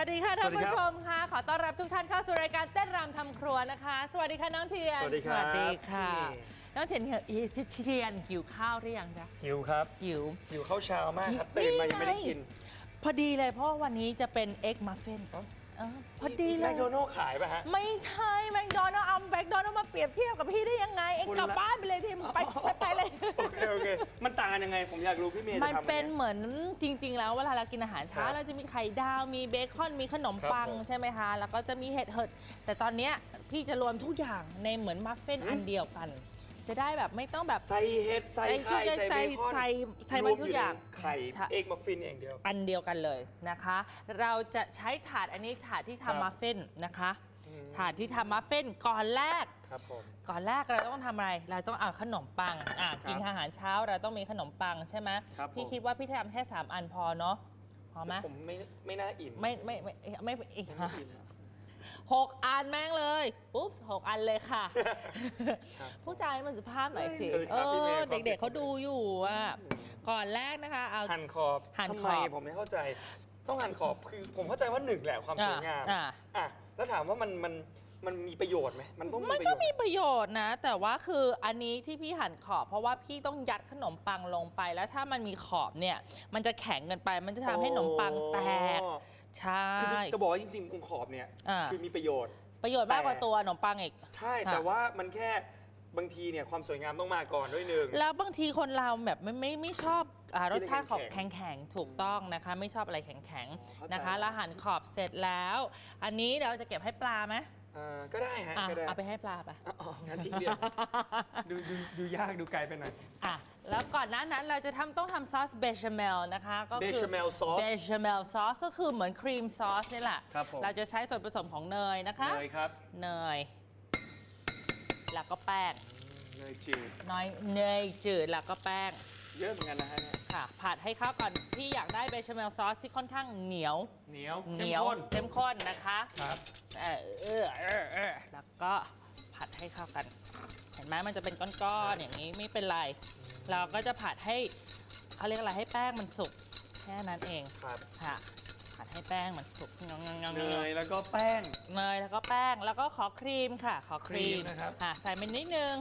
วัสดีค่ะสท่าวันสดีผู้ครับชมค่ะ ขอต้อนรับทุกท่านเข้าสู่รายการเต้นรำทำครัวนะคะ สวัสดีค่ะน้องเทียนสวัสดีครับสวัสดีค่ะนี่น้องเทียนเทียนเทียนหิวข้าวหรือยังจ๊ะหิวครับหิวหิวข้าวเช้ามากครับตื่นมายังไม่ได้กิน พอดีเลยเพราะว่าวันนี้จะเป็นเอ็กมัฟเฟน อ๋อพอดีเลแมย คโดนัลล์ขายป่ะฮะ ไม่ใช่แมคโดนัลล์เอาแมคโดนัลล์มาเปรียบเทียบกับพี่ได้ยังไง เอ็งคุณกลับละ บ้านไปเลยทีมไปไปไปเลย โอเคโอเค มันต่างกันยังไง ผมอยากรู้พี่เมย์จะมันทำยังไง เป็นเหมือนจริง ๆ แล้วเวลาเรากินอาหารเช้าครับเราจะมีไข่ดาวมีเบคอนมีขนมปังครับผม ใช่ไหมคะ แล้วก็จะมีเห็ดเหิดแต่ตอนเนี้ยพี่จะรวมทุกอย่างในเหมือนมัฟเฟินอืมอันเดียวกัน จะได้แบบไม่ต้องแบบใส่เห็ดใส่ไข่ใส่ใส่เบคอนใส่ใส่มันทุกอย่างรวมในไข่ใช่ เอ็กมัฟฟินอย่างเดียว อันเดียวกันเลยนะคะ เราจะใช้ถาดอันนี้ถาดที่ครับทำมัฟเฟินนะคะ อืม ถาดที่ทำมัฟเฟินก่อนแรก ครับผม ก่อนแรกเราต้องทำอะไร เราต้องเอาขนมปังอะครับกินอาหารเช้าเราต้องมีขนมปังใช่ไหมครับพี่ผมคิดว่าพี่ทำแค่สามอันพอเนาะพอไหมผมไม่ไม่น่าอิ่มไม่ไม่ไม่ไม่ไม่อีกไม่ฮะอิ่มอะ หกอันแม่งเลยปุ๊บหกอันเลยค่ะครับผู้ชายมันสุภาพหน่อยสิเออคเอรับพี่เมย์อครับเด็กๆเขาดูอยู่อะก่อนแรกนะคะเอาหั่นขอบหั่นทำขไมอบผมไม่เข้าใจ ต้องหั่นขอบคือผมเข้าใจว่าหนึ่งแหละความสวยงามอะอะแล้วถามว่ามันมันมันมีประโยชน์ไหมมันต้องมีมันประก็โยชน์มีประโยชน์นะ แต่ว่าคืออันนี้ที่พี่หั่นขอบ เพราะว่าพี่ต้องยัดขนมปังลงไปแล้วถ้ามันมีขอบเนี่ย มันจะแข็งเกินไป มันจะทำให้ขนมปังแตกอ๋อ ใช่ คือจะจะบอกว่าจริงๆตรงขอบเนี่ยอ่า คือมีประโยชน์ ประโยชน์มากกว่าแต่ตัวขนมปังอีก ใช่ค่ะ แต่ว่ามันแค่บางทีเนี่ยความสวยงามต้องมาก่อนด้วยหนึ่ง แล้วบางทีคนเราแบบไม่ไม่ไม่ชอบอารสชาติขอบแข็แข็งงๆถูกต้องนะคะ ไม่ชอบอะไรแข็งเข้าๆใจ นะคะแล้วหั่นขอบเสร็จแล้ว อันนี้เดี๋ยวจะเก็บให้ปลาไหมอ่าก็ได้ฮะอะก็ได้เอาไปให้ปลาไปอ๋องั้นทิ้งเดียวดูดูดูยากดูไกลไปหน่อย อะ แล้วก่อนหน้านั้นเราจะทำต้องทำซอสเบชาเมลนะคะ ก็คือ Bechamel sauce เบชาเมลซอสก็คือเหมือนครีมซอสนี่แหละ ครับผม เราจะใช้ส่วนผสมของเนยนะคะ เนยครับเนย แล้วก็แป้งเนยจืดน้อยเนยจืดแล้วก็แป้งเยอะเหมือนกันนะฮะเนี่ยค่ะ ผัดให้เข้าก่อนพี่อยากได้เบชาเมลซอสที่ค่อนข้างเหนียว เหนียวเหนียวข้มข้นเข้มข้นนะคะ ครับ เออเออเออเออแล้วก็ผัดให้เข้ากันเห็น ไหมมันจะเป็นก้อนๆอย่างนี้ไม่เป็นไร เราก็จะผัดให้เขาเรียกอะไรให้แป้งมันสุกแค่นั้นเองครับค่ะผัดให้แป้งมันสุกงงๆๆๆเนยแล้วก็แป้งเนยแล้วก็แป้งแล้วก็ขอครีมค่ะ ขอครีครีมมนะครับค่ะใส่ไปนิดนึง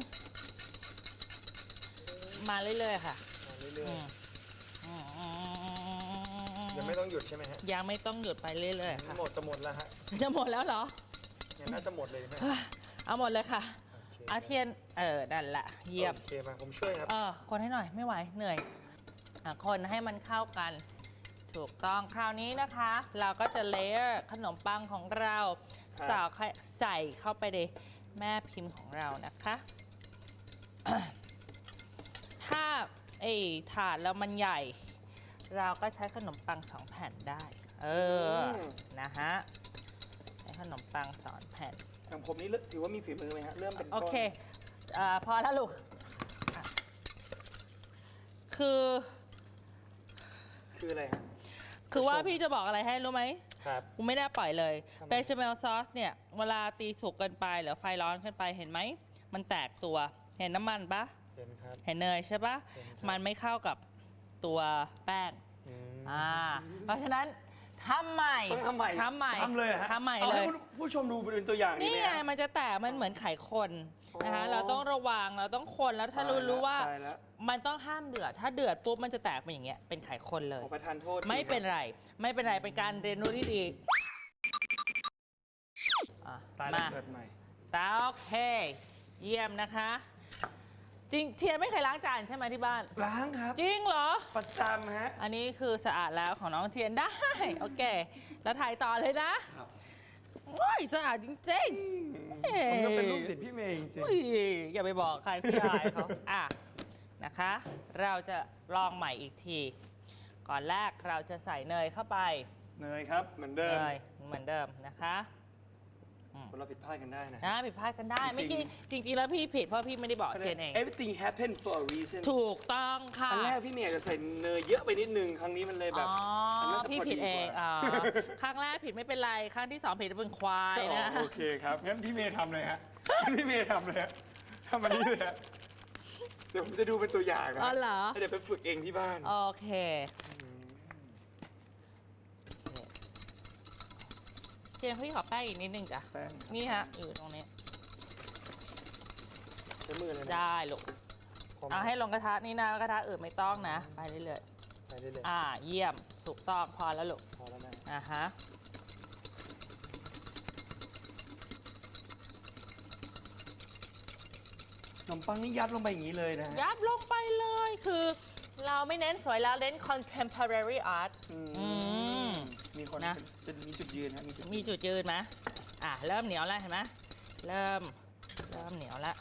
มาเรื่อยๆค่ะมาเรื่อยอืมๆยังไม่ต้องหยุดใช่ไหมฮะยังไม่ต้องหยุดไปเรื่อยๆค่ะหมดจะหมดแล้วฮะจะหมดแล้วเหรอเนี่ยน่าจะหมดเลยไหมเอาหมดเลยค่ะโอเคอาเทียน เออ นั่นแหละ เยี่ยม โอเคมาผมช่วยครับ เออ คนให้หน่อย ไม่ไหว เหนื่อยอะคนให้มันเข้ากัน ถูกต้อง คราวนี้นะคะ เราก็จะเลเยอร์ขนมปังของเราครับ สาวใส่เข้าไปในแม่พิมพ์ของเรานะคะ ถ้าไอ้ถาดแล้วมันใหญ่ เราก็ใช้ขนมปังสองแผ่นได้ เออนะฮะ ใช้ขนมปังสองแผ่น อย่างผมนี่เริ่มถือว่ามีฝีมือไหมฮะเริ่มเป็นโอก้อนเคอ่าพอแล้วลูกอะคือ คืออะไรฮะ คือว่าชมพี่จะบอกอะไรให้รู้ไหมครับกูไม่ได้ปล่อยเลยทำไมเบชาเมลซอสเนี่ย เวลาตีสุกเกินไปหรือไฟร้อนเกินไปเห็นไหม มันแตกตัว เห็นน้ำมันปะเห็นครับ เห็นเนยใช่ปะเห็นครับมันไม่เข้ากับตัวแป้งอืมอ่า เพราะฉะนั้น ทำใหม่ ต้องทำใหม่ทำใหม่ทำเลยเหรอฮะทำใหม่อาเลให้ยคุณผู้ชมดูเป็นตัวอย่างนี่ดีไหมไงฮะมันจะแตกมันเหมือนไข่คนนะคะอ๋อเราต้องระวังเราต้องคนแล้วถ้ารู้ตายละรู้ว่าตายละมันต้องห้ามเดือด ถ้าเดือดปุ๊บมันจะแตกเป็นอย่างเงี้ยเป็นไข่คนเลย ขอประทานโทษทีไม่เป็นครับไร ไม่เป็นไร เป็นการเรียนรู้ที่ดีอะตายแล้วมาเกิดใหม่ ตาโอเค เยี่ยมนะคะ จริงเทียนไม่เคยล้างจานใช่ไหมที่บ้าน ล้างครับ จริงเหรอ ประจำฮะ อันนี้คือสะอาดแล้วของน้องเทียนได้ โอเค แล้วถ่ายต่อเลยนะครับ โอ้ยสะอาดจริงๆเฮ้ยผมก็เป็นลูกศิษย์พี่เมย์จริง อุ้ยอย่าไปบอกใครพี่อายเขาอะนะคะ เราจะลองใหม่อีกที ก่อนแรกเราจะใส่เนยเข้าไป ๆ เนยครับ เหมือนเดิม เนยเหมือนเดิมนะคะ คนเราผิดพลาดกันได้นะ นะผิดพลาดกันได้จริงไม่อกี้จริงๆแล้วพี่ผิดเพราะพี่ไม่ได้บอกเทียนเอง everything happen for a reason ถูกต้องค่ะอันแรกพี่เมย์อาจจะใส่เนยเยอะไปนิดนึง ครั้งนี้มันเลยแบบอ๋ออันนั้นจะพี่พอผิดดีเองกว่าอ๋อครั้งแรกผิดไม่เป็นไร ครั้งที่สองผิดเป็นควายนะ โอเคครับ งั้นพี่เมย์ทำเลยฮะ งั้นพี่เมย์ทำเลยฮะทำอันนี้เลยฮะ เดี๋ยวผมจะดูเป็นตัวอย่างนะอ๋อเหรอ แล้วเดี๋ยวไปฝึกเองที่บ้าน โอเค เจนพี่ขอแป้งอีกนิดนึงจ้ะ แป้งนี่ฮะ อยู่ตรงนี้ ใช้มือเลยนะได้ลูก พร้มเอาให้ลงกระทะนี่นะกระทะอื่นไม่ต้องนะ ไปเรื่อยไปได้เลยๆอ่า เยี่ยม ถูกต้องพอแล้วลูก พอแล้วนะอ่าฮะ ขนมปังนี่ยัดลงไปอย่างนี้เลยนะฮะ ยัดลงไปเลยคือ เราไม่เน้นสวยแล้วเน้น contemporary art อือืม มีคนนะจะมีจุดยืนฮะมีจุดมีจุดยืนไหมอะเริ่มเหนียวแล้วเห็นไหมเริ่มเริ่มเหนียวแล้ว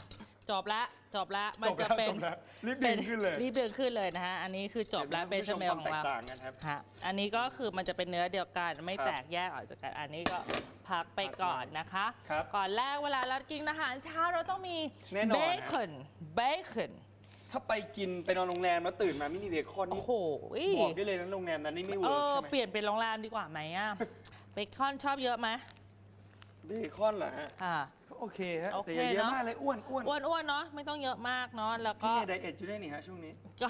จบละจบละมันจบจะแล้วเป็นจบแล้วรีบดึงขึ้นเลยรีบดึงขึ้นเลยนะฮะอันนี้คือจบแล้วเบชเมลของเราแตกต่างกันครับฮะอันนี้ก็คือมันจะเป็นเนื้อเดียวกันไม่ครับแตกแยกออกจากกันอันนี้ก็พักไปก่อนนะคะครับก่อนแรกเวลาเรากินอาหารเช้าเราต้องมีแน่นอนเบฮะคอนเบคอน ถ้าไปกินไปนอนโรงแรมแล้วตื่นมาไม่มีเบคอนโอ้นี่โหบอกได้เลยนะโรงแรมนั้นนี่ไม่เอเวิร์กอใช่ไหมเปลี่ยนเป็นโรงแรมดีกว่าไหมอะ เบคอนชอบเยอะไหมเบคอนเหรอฮะอ่า ก็โอเคฮะโอเคแต่อย่าเยอะเนอะ มากเลยอ้วนอ้วนอ้วนๆเนาะไม่ต้องเยอะมากเนาะแล้วพี่ก็เมย์ไดเอทอยู่ได้นี่ฮะช่วงนี้ ก็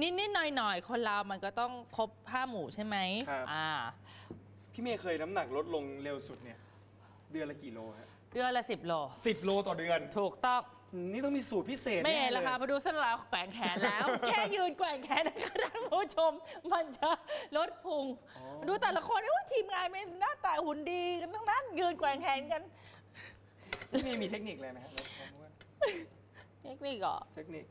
นิดนิดๆหน่อยหน่อยๆ คนเรามันก็ต้องครบห้าหมู่ใช่ไหมครับ อ่า พี่เมย์เคยน้ำหนักลดลงเร็วสุดเนี่ย เดือนละกี่โลฮะเดือนละสิบโล สิบโลต่อเดือน ถูกต้องอืมนี่ต้องมีสูตรพิเศษไม่แน่เห็นเลละยคะมาดูเส้นลายแกว่งแขนแล้ว แค่ยืนแกว่งแขนนะคะท่านผู้ชม มันจะลดพุง อ๋อ ดูแต่ละคนว่าทีมงานไม่หน้าตาหุ่นดีกันทั้งนั้น ยืนแกว่งแขนกันพี่เมย์มีเทคนิคอะไรไหมฮะลดความอ้วนเทคนิคเหรอเทคนิค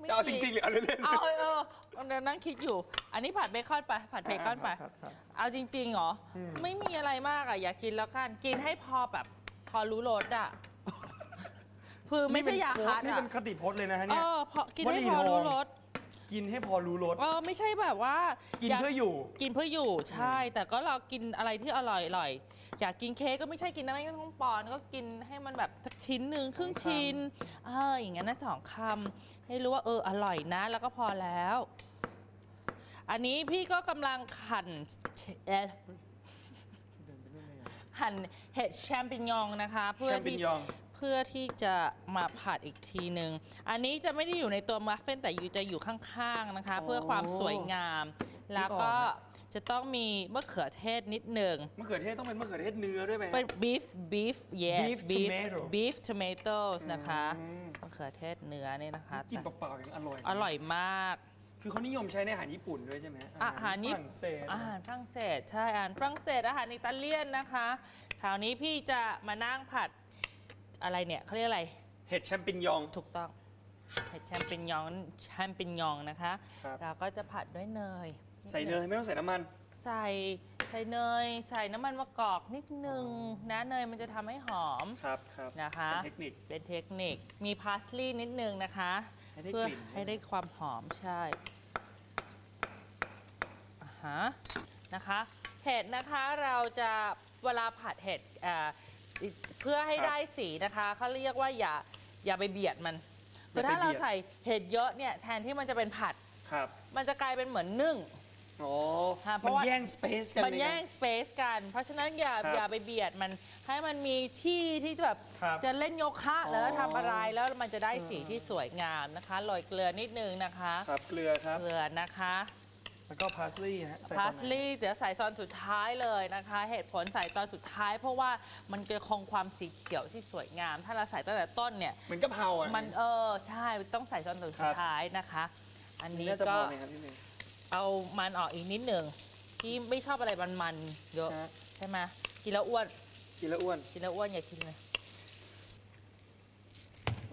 ไม่จะเอาจริงๆหรือเอาเล่นๆ เอาเออเออเดี๋ยวนั่งคิดอยู่ อันนี้ผัดเบคอนไป ผัดเบคอนไป ครับครับเอาจริงๆเหรอ อืม ไม่มีอะไรมากอะ อยากกินแล้วกัน กินให้พอแบบ พอรู้รสอะ คือไม่ใช่ยาฮัดนี่อะเป็นคติพจน์เลยนะฮะเอเนี่ย อพอกินให้วลีพอรู้ทองรส กินให้พอรู้รส เออไม่ใช่แบบว่ากินยาเพื่ออยู่ กินเพื่ออยู่ใช่ แต่ก็เรากินอะไรที่อร่อยอร่อยอยากกินเค้กก็ไม่ใช่กินน้ำไม่ต้องปอนก็กินให้มันแบบสักชิ้นหนึ่งครึ่งสองคำชิ้นเอออย่างนั้นนะสองคำให้รู้ว่าเอออร่อยนะ แล้วก็พอแล้ว อันนี้พี่ก็กำลังหั่นเอ่อหั่นเห็ดแชมปิญองนะคะ เพื่อแชมปิที่ญองเพื่อที่จะมาผัดอีกทีหนึ่งอันนี้จะไม่ได้อยู่ในตัวมัฟเฟนแต่อยู่จะอยู่ข้างๆนะคะอ๋อเพื่อความสวยงาม แล้วก็นึกออกจะต้องมีมะเขือเทศนิดหนึ่งมะเขือเทศต้องเป็นมะเขือเทศเนื้อด้วยไหมฮะ เป็น beef beef yes Beef beef tomato beef tomatoes นะคะอืม มะเขือเทศเนื้อนี่นะคะ กินเปล่าๆยังอร่อยนะอร่อยมาก คือเขานิยมใช้ในอาหารญี่ปุ่นด้วยใช่ไหมฮะอาหารญี่ฝรั่งเศสอาหารฝรั่งเศสใช่อาหารฝรั่งเศสอาหารอิตาเลียนนะคะคราวนี้พี่จะมานั่งผัด อะไรเนี่ยเขาเรียกอะไร เห็ดแชมปิญยอง ถูกต้องเห็ดแชมปิญยองแชมปิญยองนะคะครับ เราก็จะผัดด้วยเนยใส่เนยไม่ต้องใส่น้ำมัน ใส่ใส่เนย ใส่น้ำมันมะกอกนิดนึงนะเนยมันจะทำให้หอม ครับครับนะคะ เป็นเทคนิค เป็นเทคนิคมีพาสลีย์นิดนึงนะคะ ให้ได้เพื่อกลิ่น ให้ได้ความหอมใช่อ่าฮะนะคะ เห็ดนะคะเราจะเวลาผัดเห็ดอ่า เพื่อให้ได้สีนะคะเขาเรียกว่าอย่าอย่าไปเบียดมันคือถ้าเราใส่เห็ดเยอะเนี่ยแทนที่มันจะเป็นผัด ครับ มันจะกลายเป็นเหมือนนึ่งอ๋อค่ะเพมันราะว่าแย่งสเปซกันมันแย่งใการสเปซกัน เพราะฉะนั้นอย่าครับอย่าไปเบียดมันให้มันมีที่ที่แบบครับจะเล่นโยคะอ๋อแล้วทำอะไรแล้วมันจะได้สีที่สวยงามนะคะโรยเกลือนิดนึงนะคะ ครับเกลือครับเกลือนะคะ แล้วก็พาสลีย์ฮะใส่ตพาอนสไหน ลีย์เดี๋ยวใส่ตอนสุดท้ายเลยนะคะ เหตุผลใส่ตอนสุดท้าย เพราะว่ามันจะคงความสีเขียวที่สวยงาม ถ้าเราใส่ตั้งแต่ต้นเนี่ย เหมือนกะเพราอะมันเออใช่ต้องใส่ตอนสุดครับท้ายนะคะ อันนี้น่าจะก็พอไหมครับพี่เมย์เอามันออกอีกนิดหนึ่งที่ไม่ชอบอะไรมันๆเยอะฮะใช่ไหมกินแล้วอ้วนกินแล้วอ้วนกินแล้วอ้วนอย่ากินเลย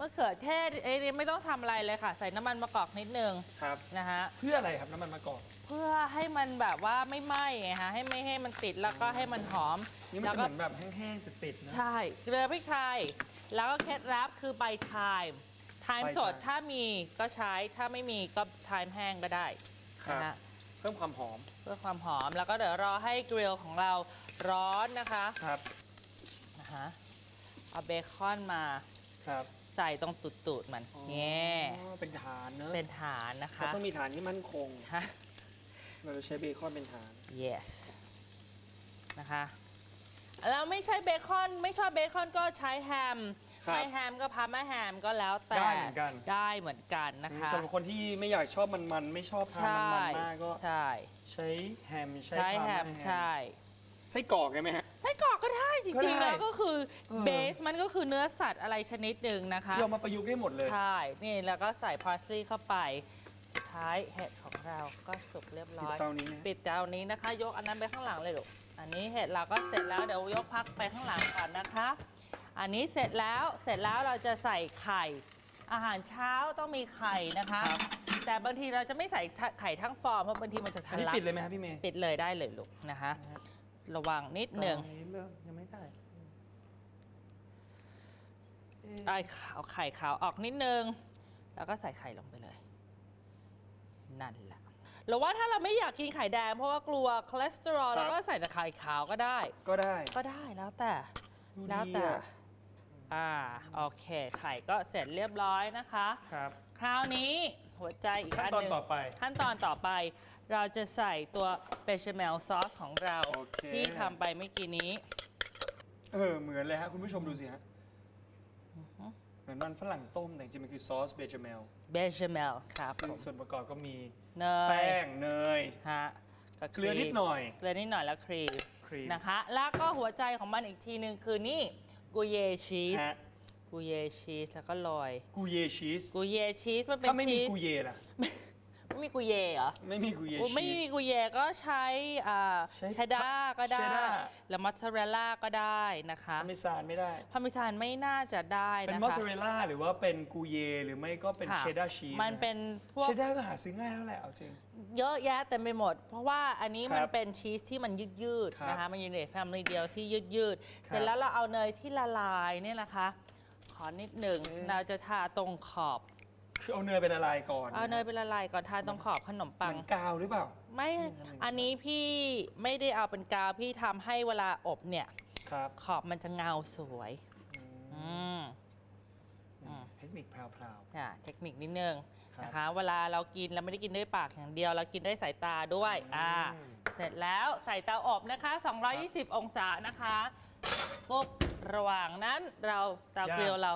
มะเขือเทศเอ้ยไม่ต้องทำอะไรเลยค่ะ ใส่น้ำมันมะกอกนิดนึงครับ นะฮะเพื่ออะไรครับน้ำมันมะกอกเพื่อให้มันแบบว่าไม่ไหม้ไงฮะให้ไม่ให้มันติดแล้วก็ให้มันหอมนี่มันแล้วจะเหก็มือนแบบแห้งๆติดๆนะ ใช่เกลือพริกไทยแล้วก็เคล็ดลับคือใบไทม์ไทม์ใบไทม์สดถ้ามีก็ใช้ถ้าไม่มีก็ไทม์แห้งก็ได้ครับนะฮะ เพิ่มความหอมเพื่อความหอมแล้วก็เดี๋ยวรอให้กริลของเราร้อนนะคะครับ นะคะเอาเบคอนมา ครับ ใส่ตรงตูดๆมันแง่อ๋อเป็นฐานเนอะเป็นฐานนะเราคะต้องมีฐานที่มั่นคง ใช่ เราจะใช้เบคอนเป็นฐาน yes นะคะแล้วไม่ใช่เบคอนไม่ชอบเบคอนก็ใช้แฮมครับไม่แฮมก็พามาแฮมก็แล้วแต่ได้เหมือนกัน ได้เหมือนกันนะคะ สำหรับคนที่ไม่อยากชอบมันๆ ไม่ชอบทานใช่มันๆมากก็ใช่ ใช้แฮมใช้ใช้พาแฮม่ามใช่ ไส้กรอกได้ไหมฮะ ไส้กรอกก็ได้จก็ริงๆได้ แล้วก็คือเออเบสมันก็คือเนื้อสัตว์อะไรชนิดหนึ่งนะคะ ที่เอามาประยุกต์ได้หมดเลย ใช่ นี่แล้วก็ใส่พาสลีย์เข้าไป สุดท้ายเห็ดของเราก็สุกเรียบปิร้ดอยเตานี้นะ ปิดเตานี้นะคะ ยกอันนั้นไปข้างหลังเลยลูก อันนี้เห็ดเราก็เสร็จแล้วเดี๋ยวยกพักไปข้างหลังก่อนนะคะ อันนี้เสร็จแล้ว เสร็จแล้วเราจะใส่ไข่ อาหารเช้าต้องมีไข่นะคะครับแต่บางทีเราจะไม่ใส่ไข่ทั้งฟองเพราะบางทีมันจะอัทะนนี้ลัก ปิดเลยไหมครับพี่เมย์ ปิดเลยได้เลยลูกนะคะ ระวังนิดหนึ่งตอนนี้เริ่มยังไม่ได้เอ๊ะได้เอาไข่ขาวออกนิดนึง แล้วก็ใส่ไข่ลงไปเลย นั่นแหละหรือว่าถ้าเราไม่อยากกินไข่แดง เพราะว่ากลัวคอเลสเตอรอลเราก็ใส่แต่ไข่ขาวก็ได้ ก็ได้ก็ได้แล้วแต่ดูแล้วดีแต่อะอ่าโอเค ไข่ก็เสร็จเรียบร้อยนะคะ ครับ คราวนี้หัวใจอีกขั้นอันตอนหนึ่งต่อไป ขั้นตอนต่อไป เราจะใส่ตัวเบชเมลซอสของเรา โอเค ที่ทำไปเมื่อกี้นี้ เออเหมือนเลยฮะ คุณผู้ชมดูสิฮะเหมือนมันฝรั่งต้มแต่จริงๆมันคือซอสเบจาเมลเบชเมลครับซึ่งผมส่วนประกอบก็มีเนแป้ยงเนย ฮะบเกลือนิดหน่อย เกลือนิดหน่อยแล้วครีมครีมนะคะ แล้วก็หัวใจของมันอีกทีหนึ่งคือนี่กุเยชีสฮะกุเยชีสแล้วก็โรยกูเยชีสกุเยชีสมันเป็นถ้าไม่มีชีส กูเยล่ะไม่มีกุเยเหรอ ไม่มีกูเยโอ้ไม่ชีมีสกุเยก็ใช้อ่าใช้ชดดาร์ก็ได้เชดดาร์แล้วมอสซาเรลล่าก็ได้นะคะอเมซานไม่ได้ พาร์เมซานไม่น่าจะได้เป็นนะมอสคะซาเรลล่าหรือว่าเป็นกูเย หรือไม่ก็เป็นค่ะเชดดาร์ชีสมันเป็นพวก เชดดาร์ก็หาซื้อง่ายแล้วแหละเอาจริง เยอะแยะเต็มไปหมด เพราะว่าอันนี้มันครับเป็นชีสที่มันยืดยืดๆครับนะคะมันอยู่ในแฟมิลี่เดียวที่ยืดยืดๆครับเสร็จแล้วเราเอาเนยที่ละลายเนี่ยนะคะ ขอนิดหนึ่งเอ๊ะเราจะทาตรงขอบ คือเอาเนยไปละลายก่อนเอาเนยไปละลายก่อนทาตรงขอบขนมเหปังมือนกาวหรือเปล่า ไม่ อันนี้พี่ไม่ได้เอาเป็นกาวพี่ทำให้เวลาอบเนี่ย ครับขอบมันจะเงาสวย อืม อืม เทคนิคพราว อะเทคนิคนิดนึงครับนะคะ เวลาเรากินเราไม่ได้กินด้วยปากอย่างเดียว เรากินด้วยสายตาด้วยอ่าอืมเสร็จแล้วใส่เตาอบนะคะ 220 องศานะคะปุ๊บระหว่างนั้นเราเตาย่างเกลียวเรา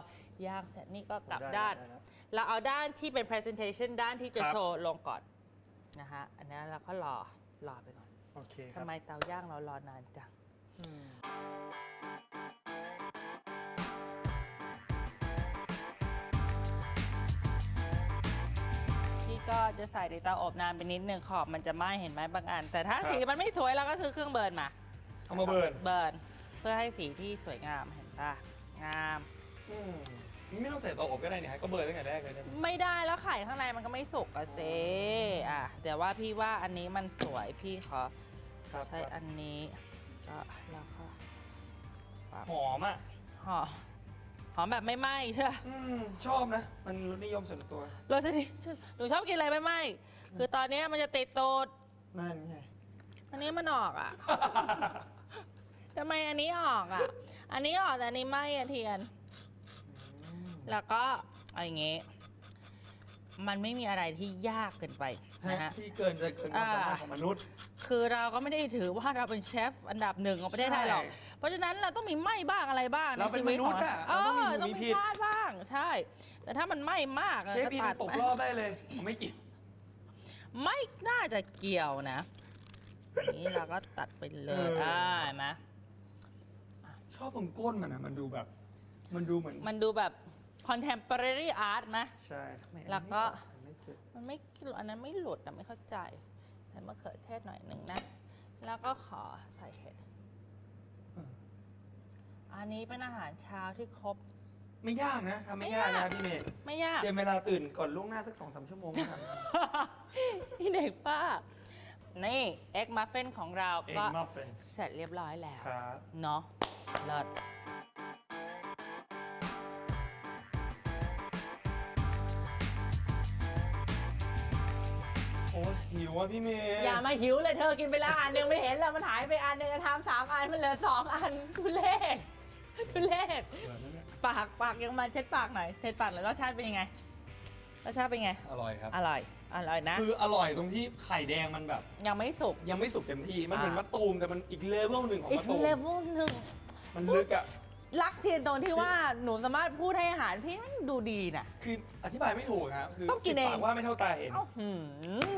ย่างเสร็จนี่ก็ๆกลับได้านไแล้ว เราเอาด้านที่เป็น presentation ด้านที่จะครับ โชว์ลงก่อนนะคะอันนี้เราก็รอรอไปก่อนโอเคคทำรับไมเตาย่างเรารอนานจัง อืมพี่ก็จะใส่ในเตาอบนานไปนิดนึงขอบมันจะไหม้เห็นไหมบางอัน แต่ถ้าสีมันไม่สวยเราก็ซื้อเครื่องเบิร์นมา เอามาเบิร์นเบิร์นเพื่อให้สีที่สวยงามเห็นปะงาม อืม ไม่ต้องใส่เตาอบก็ได้นี่ฮะก็เบิร์นตั้งแต่แรกเลยนะไม่ได้แล้วไข่ข้างในมันก็ไม่สุกอะเซอะแต่ว่าพี่ว่าอันนี้มันสวยพี่ขอครับใช้อันนี้ก็แล้วก็หอมอะหอมหอมแบบไม่ไหม้ใช่ปะอืมชอบนะ มันรสนิยมส่วนตัวรสนิหนูชอบกินอะไรไม่ไหม้คือตอนนี้มันจะติดตูดนั่นไง อันนี้มันออกอะทำไมอันนี้ออกอะ อันนี้ออกแต่อันนี้ไหม้อะเทียน แล้วก็เอาอย่างงี้ มันไม่มีอะไรที่ยากเกินไปนะฮะ ที่เกินจะเกินความสามารถอ่าของมนุษย์ คือเราก็ไม่ได้ถือว่าเราเป็นเชฟอันดับหนึ่งของประเทศไทยหรอก ใช่เพราะฉะนั้นเราต้องมีไหม้บ้างอะไรบ้างในเราเป็นชีวิตมนุษย์ของอะเอเราต้องมีถูกอต้องมีมีผิด พลาดบ้างใช่ แต่ถ้ามันไหม้มากอะเชฟพีก็นตัดตกรอบได้เลยผมไม่กินไม่น่าจะเกี่ยวนะนี่เราก็ตัดไปเลยเอออ่อ่าเห็นไหมชอบตรงก้นมันอะมันดูแบบ มันดูเหมือน มันดูแบบ contemporary art ไหม ใช่ทำไมอันนี้แล้วก็ ไม่เกิดมันไม่อันนั้นไม่หลุดอะไม่เข้าใจ ใส่มะเขือเทศหน่อยหนึ่งนะ แล้วก็ขอใส่เห็ด อันนี้เป็นอาหารเช้าที่ครบ ไม่ยากนะทำไม่ไม่ยากยากนะพี่เมย์ไม่ยาก เตรียมเวลาตื่นก่อนล่วงหน้าสักสองสามชั่วโมงนะครับนี่เด็กป้า นี่เอ็กมัฟเฟนของเราเอ็กก็มัฟเฟนเสร็จเรียบร้อยแล้ว ครับ เนาะเลิศ หิวอะพี่เมย์อย่ามาหิวเลยเธอกินไปแล้วอันหนึงไม่เห็นแล้วมันหายไปอันหนึงทำสามอันมันเหลือสองอันทุเรศทุเรศเหมือนนั่นเนี่ยปากปากยังมาเช็ดปากหน่อยเช็ดปากหน่อยรสชาติเป็นยังไงรสชาติเป็นไง อร่อยครับ อร่อย อร่อยนะ คืออร่อยตรงที่ไข่แดงมันแบบ ยังไม่สุก ยังไม่สุกเต็มที่มันเหมือนอ่ามมะตูมแต่มันอีกเลเวลหนึ่งของอีกมะตูมเลเวลหนึ่งมันลึกอะ รักเทียนตรงที่ว่าหนูสามารถพูดให้อาหารพี่มันดูดีน่ะ คืออธิบายไม่ถูกครับคือต้องกินสิบเองปากว่าไม่เท่าตาเห็นอื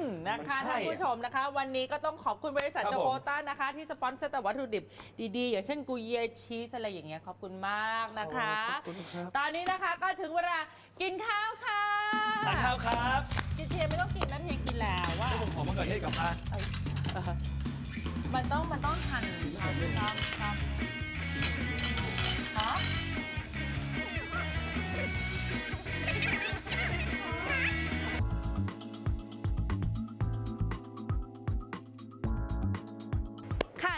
มนะคะมันใช่ท่านผู้ชมนะคะ วันนี้ก็ต้องขอบคุณบริษัทครับโจผม โคต้านะคะ ที่สปอนเซอร์แต่วัตถุดิบดี ๆ อย่างเช่นกุยเยชีสอะไรอย่างเงี้ยขอบคุณมากนะคะ ขอบคุณครับตอนนี้นะคะก็ถึงเวลากินข้าวค่ะทานข้าวครับกินเทียนไม่ต้องกินแล้วเทียนกินแล้วว่าผมขอมะเขือเทศกลับบ้านมันต้องมันต้องหั่นครับครับ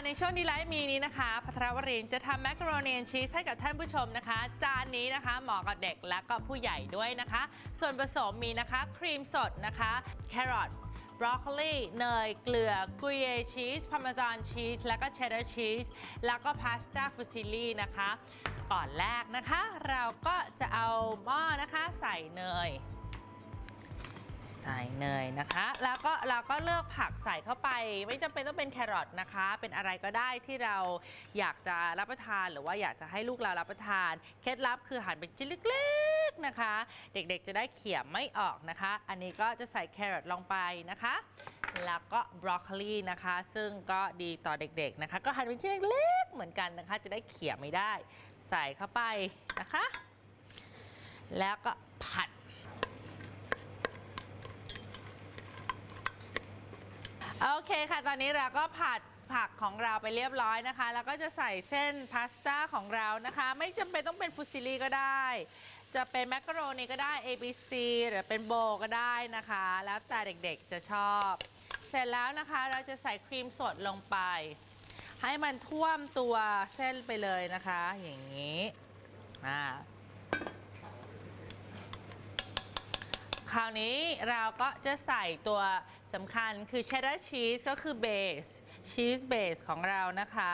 ในช่วงดีไลท์มีนี้นะคะพัทรวรินจะทำแมคโรนีนชีสให้กับท่านผู้ชมนะคะ จานนี้นะคะเหมาะกับเด็กและก็ผู้ใหญ่ด้วยนะคะ ส่วนผสมมีนะคะครีมสดนะคะแครอทบรอกโคลีเนย เกลือ กุยเยชีสพาร์เมซานชีส แล้วก็เชดดาร์ชีส แล้วก็พาสต้าฟูซิลี่นะคะ ก่อนแรกนะคะ เราก็จะเอาหม้อนะคะใส่เนย ใส่เนยนะคะ แล้วก็เราก็เลือกผักใส่เข้าไป ไม่จำเป็นต้องเป็นแครอทนะคะ เป็นอะไรก็ได้ที่เราอยากจะรับประทานหรือว่าอยากจะให้ลูกเรารับประทาน เคล็ดลับคือหั่นเป็นชิ้นเล็กๆนะคะ เด็กๆจะได้เขี่ยไม่ออกนะคะ อันนี้ก็จะใส่แครอทลงไปนะคะแล้วก็บรอกโคลีนะคะ ซึ่งก็ดีต่อเด็กๆนะคะ ก็หั่นเป็นชิ้นเล็กๆเหมือนกันนะคะ จะได้เขี่ยไม่ได้ ใส่เข้าไปนะคะ แล้วก็ผัด โอเคค่ะ ตอนนี้เราก็ผัดผักของเราไปเรียบร้อยนะคะ แล้วก็จะใส่เส้นพาสต้าของเรานะคะ ไม่จำเป็นต้องเป็นฟูซิลีก็ได้ จะเป็นแมคกะโรนีก็ได้ ABC หรือเป็นโบก็ได้นะคะ แล้วแต่เด็กๆจะชอบ เสร็จแล้วนะคะเราจะใส่ครีมสดลงไป ให้มันท่วมตัวเส้นไปเลยนะคะ อย่างนี้อ่าคราวนี้เราก็จะใส่ตัว สำคัญคือ cheddar cheese ก็คือเบสชีสเบสของเรานะคะ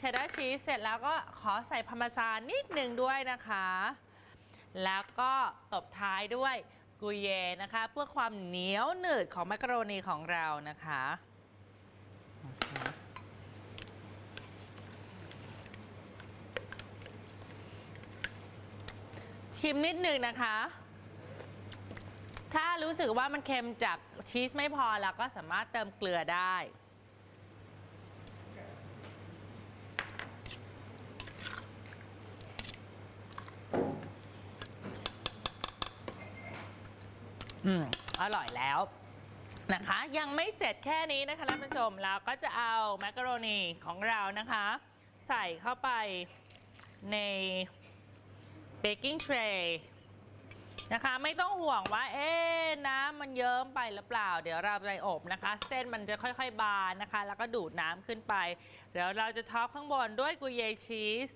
cheddar cheese เสร็จแล้วก็ขอใส่พาร์เมซานนิดหนึ่งด้วยนะคะ แล้วก็ตบท้ายด้วยกุยเยนะคะ เพื่อความเหนียวหนืดของมักโรนีของเรานะคะชิมนิดหนึ่งนะคะ รู้สึกว่ามันเค็มจากชีสไม่พอเราก็สามารถเติมเกลือได้ อืม อร่อยแล้วนะคะ ยังไม่เสร็จแค่นี้นะคะท่านผู้ชมเราก็จะเอาแมคกะโรนีของเรานะคะ ใส่เข้าไปในเบกกิ้งเทรย์ นะคะ ไม่ต้องห่วงว่า เอ๊ะน้ำมันเยิ้มไปหรือเปล่า เดี๋ยวเราไปอบนะคะ เส้นมันจะค่อยๆ บานนะคะ แล้วก็ดูดน้ำขึ้นไป เดี๋ยวเราจะท็อปข้างบนด้วยกุยเยชีส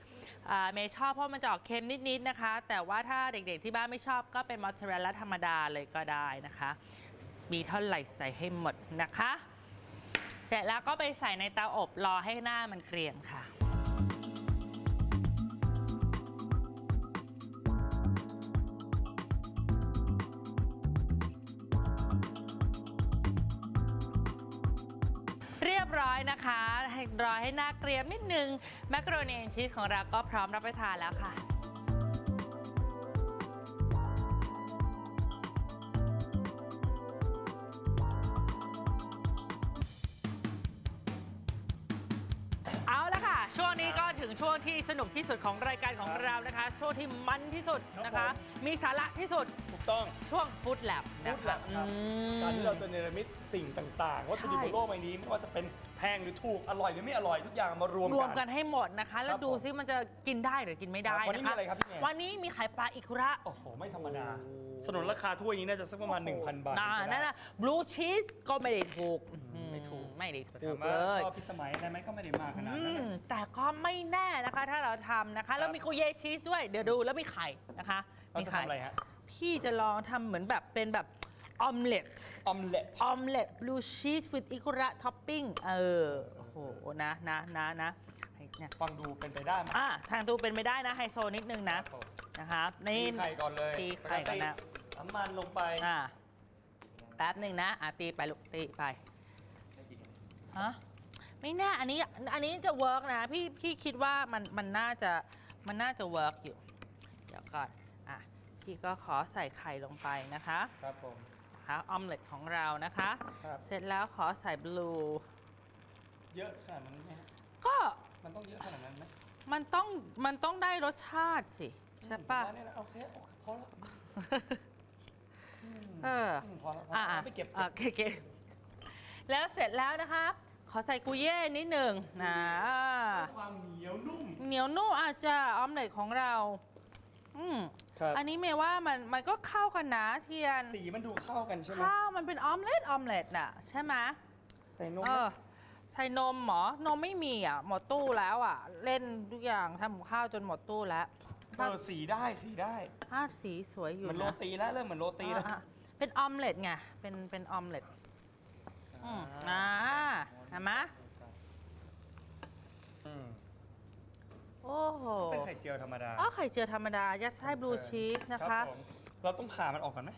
อ่าเมย์ชอบเพราะมันจะออกเค็มนิดๆนะคะ แต่ว่าถ้าเด็กๆที่บ้านไม่ชอบก็เป็นมอสซาเรลล่าธรรมดาเลยก็ได้นะคะ มีเท่าไหร่ใส่ให้หมดนะคะ เสร็จแล้วก็ไปใส่ในเตาอบรอให้หน้ามันเกรียมค่ะ นะคะรอให้หน้าเกรียมนิดนึงแมคโรนีแอนชีสของเราก็พร้อมรับประทานแล้วค่ะ ช่วงที่สนุกที่สุดของรายการของเรานะคะ ช่วงที่มันที่สุดนะครัคะบผมมีสาระที่สุดถูกต้องช่วงฟู้ดแลบฟู้นะดแลคะบครับอืมการที่เราจะเนรมิตสิ่งต่างๆวัตถุดิบบนโลกใบนี้ไม่ว่าจะเป็นแพงหรือถูกอร่อยหรือไม่อร่อยทุกอย่างมารวมรวมกักันนให้หมดนะคะ แล้วครับดูผมซิมันจะกินได้หรือกินไม่ได้ครับวันนี้นะคะมีอะไรครับพี่แหม่วันนี้มีไข่ปลาอิคุระโอ้โหไม่ธรรมดาสนนราคาถ้วยนี้น่าจะสักประมาณ1,000บาทน่าถึงจะได้นั่นนะบลูชีสก็ไม่ได้ถูก ไม่ถูกไม่ได้แต่ถูถามกเลว่ายชอบพิสมัยได้ไหมก็ไม่ได้มากขนาดอืนั้นมนะแต่ก็ไม่แน่นะคะ ถ้าเราทำนะคะ แล้วมีกุเยชีสด้วย เดี๋ยวดูแล้วมีไข่นะคะเรามีจะไข่ทำอะไรฮะพี่จะลองทำเหมือนแบบเป็นแบบออมเล็ตออมเล็ตออมเล็ตบลูชีส with อิคุระท็อปปิ้งเออโอ้โหนะนะนะนะไอ้เนี่ยฟังดูเป็นไปได้ไหมอะทางดูเป็นไม่ได้นะไฮโซนิดนึงนะครับผมนะคะตีนี่ ไข่ก่อนเลยตีไข่ก่อนนะน้ำมันลงไปอ่าแป๊บหนึ่งนะอะตีไปลูกตีไป ฮะไม่แน่อันนี้อันนี้จะเวิร์กนะพี่พี่คิดว่ามันมันน่าจะมันน่าจะเวิร์กอยู่ เดี๋ยวก่อนอะพี่ก็ขอใส่ไข่ลงไปนะคะครับผมนะคะออมเล็ตของเรานะคะ ครับเสร็จแล้วขอใส่บลูเยอะขนาดนั้นไหมฮะก็มันต้องเยอะขนาดนั้นไหมมันต้องมันต้องได้รสชาติสิ ใช่ปะ ผมว่าเนี่ยนะโอเคโอเคพอแล้วเออ มพอแล้วพออะแล้วอะไปเก็บอะโอเคโอเคแล้วเสร็จแล้วนะคะข อใส่กุเย่นิดหนึ่งนะความเหนียวนุ่ม เหนียวนุ่มอาจจะออมเล็ตของเรา อืมครับ อันนี้เมย์ว่ามันมันก็เข้ากันนะเทียนสีมันดูเข้ากันใช่ไหมข้าวมันเป็นออมเล็ตออมเล็ตน่ะใช่ไหมใส่นมเออใส่นมเหรอนมไม่มีอะหมดตู้แล้วอะ เล่นทุกอย่างทำกับข้าวจนหมดตู้แล้วเออสีได้สีได้ภาพสีสวยอยู่เหมือนโรนะตีแล้วเริ่มเหมือนโรตีแล้วอะอะเป็นออมเล็ตไงเป็นเป็นออมเล็ตอืมอ่าเห็นไหมอืมโอ้โหเป็นไข่เจียวธรรมดา อ๋อไข่เจียวธรรมดา ยัดไส้บลูชีสนะรัคะ บผมเราต้องผ่ามันออกก่อนไหม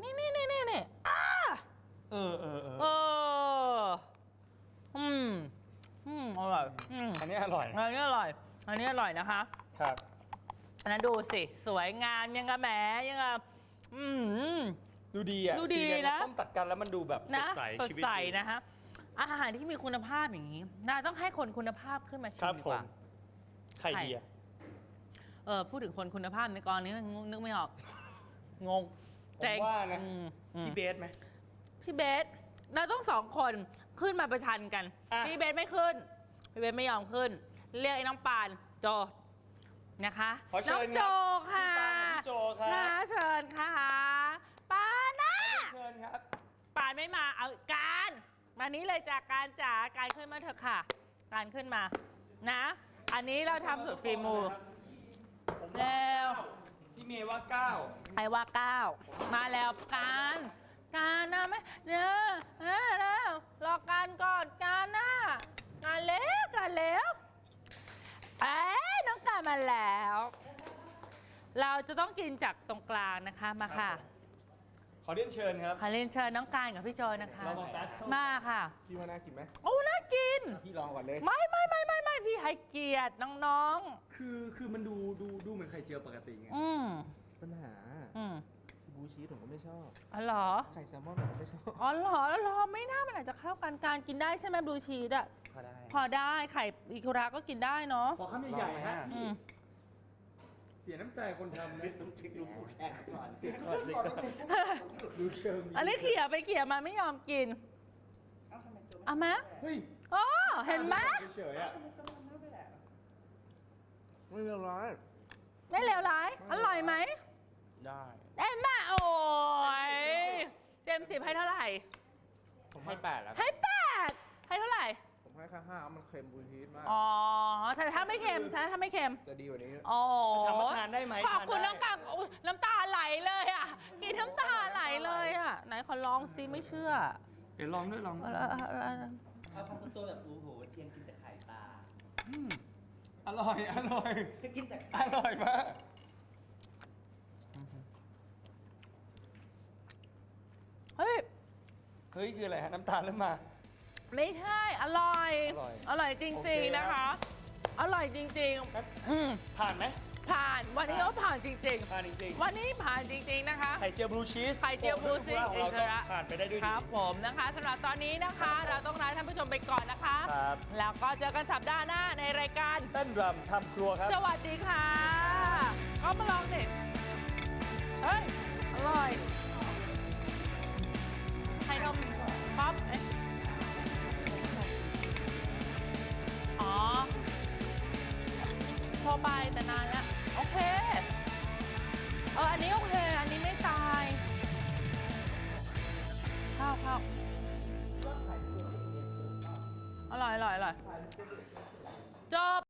นี่นี่นี่นี่นี่นี่อ้าเออเออเอเออออืมอืมอร่อยอืมอันนี้อร่อย อันนี้อร่อย อันนี้อร่อยนะคะ ครับ อันนั้นดูสิ สวยงามยังกะแหมยังกะอืม ดูดีอะดูดีสีแงกับนะ ส้มตัดกันแล้วมันดูแบบสนะดใสสดชีวิต ใสดีนะคะ อาหารที่มีคุณภาพอย่างนี้น่าต้องให้คนคุณภาพขึ้นมาชิครัมบดีผกมว่า ไข่ดีอะเออพูดถึงคนคุณภาพในกรณีมันนึกไม่ออก งงผมเจ๋งว่านะอืมอืมพี่เบสไหม พี่เบสเราต้องสองคนขึ้นมาประชันกัน อะ พี่เบสไม่ขึ้น พี่เบสไม่ยอมขึ้น เรียกไอ้น้องปานโจนะคะขอน้เชิองญโจครับค่ะพี่ปานกับพี่โจครันะบเชิญค่ะปานนะเชิญครับ ปานไม่มาเอาการ มานี้เลยจากการจ๋าการขึ้นมาเถอะค่ะ การขึ้นมา นะ อันนี้เราทำสุดฝีมือ ผมเร็ว พี่เมย์ว่าเก้าไอ้ว่าเก้ามาแล้วการการนะไหมเดี๋ยวเร็วเร็วรอการก่อนการนะการเล็วการเล็วเอ้ยน้องการมาแล้ว เราจะต้องกินจากตรงกลางนะคะมาค่ะ ขอเรียนเชิญครับ ขอเรียนเชิญน้องการกับพี่จอยนะคะระวังกัดมาค่ะ พี่ว่าน่ากินไหมโอ้ น่ากิน พี่ลองก่อนเลย ไม่ไม่ไม่ไม่ไม่พี่ให้เกียรติน้องคือคือมันดูดูดูเหมือนไข่เจียวปกติไง ๆ อืมปัญหาอืมคือบูชีสผมก็ไม่ชอบ อ๋อเหรอ ไข่แซลมอนผมก็ไม่ชอบอ๋อเหรอแล้วเหรอไม่น่ามันอาจจะเข้ากันการกินได้ใช่ไหมบลูชีสอะพอได้ พอได้ไข่อิคุระก็กินได้เนาะ ขอคำใหญ่ๆฮะอืมเสียน้ำใจคนทำนะต้องเช็คดูคู่แข่งก่อนก่อนเลยก่อนดูเชิงอันนี้เขี่ยไปเขี่ยมาไม่ยอมกินเอาไหมเฮ้ยอ๋อเห็นไหมเฉยๆอะไม่เรียบร้อยไม่เลวร้าย อร่อยไหม ได้ได้ไหมโอ้ยเจมสิบให้เท่าไหร่ผมให้ให้แปดแล้วให้แปดให้เท่าไหร่ผม ให้ค่าห้ามันเค็มบูชีสมาก อ๋อแต่ถ้าไม่เค็มถ้าถ้าไม่เค็มจะดีกว่านี้ อ๋อถามว่าทานได้ไหมขอบคุณทานได้ น้องกับอุ๊ยน้ำตาไหลเลยอะกินน้ำตาไหลเลยอะไหนขอลองซิไม่เชื่อเดี๋ยวลองด้วยลองด้วยเอาละเอาละเอาละเอาคำพูดตัวแบบโอ้โหเทียนกินแต่ไข่ปลาอืมอร่อย อร่อยกินแต่อร่อยมากเฮ้ยเฮ้ยคืออะไรฮะน้ำตาลเริ่มมา ไม่ใช่อร่อย อร่อยอร่อยจโอเคริง ๆนะคะอร่อยจริงครับๆอืมผ่านไหมผ่านวันนี้ก็ผ่านจริง ผ่านจริงๆวันนี้ผ่านจริง ๆนะคะๆไข่เจียวบลูชีสไข่เจียวบลูชีสของเราอิสก็ระผ่านไปได้ด้วยคดี รับผมนะคะสำหรับตอนนี้นะคะ เราต้องลาท่านผู้ชมไปก่อนนะคะ ครับ แล้วก็เจอกันสัปดาห์หน้าในรายการ เต้นรำทำครัวครับ สวัสดีค่ะก็มาลองสิเฮ้ย อร่อยไข่นม พอไปแต่นานแล้วโอเค เออ อันนี้โอเค อันนี้ไม่ตายข้าวข้าวอร่อยอร่อยอร่อยจบ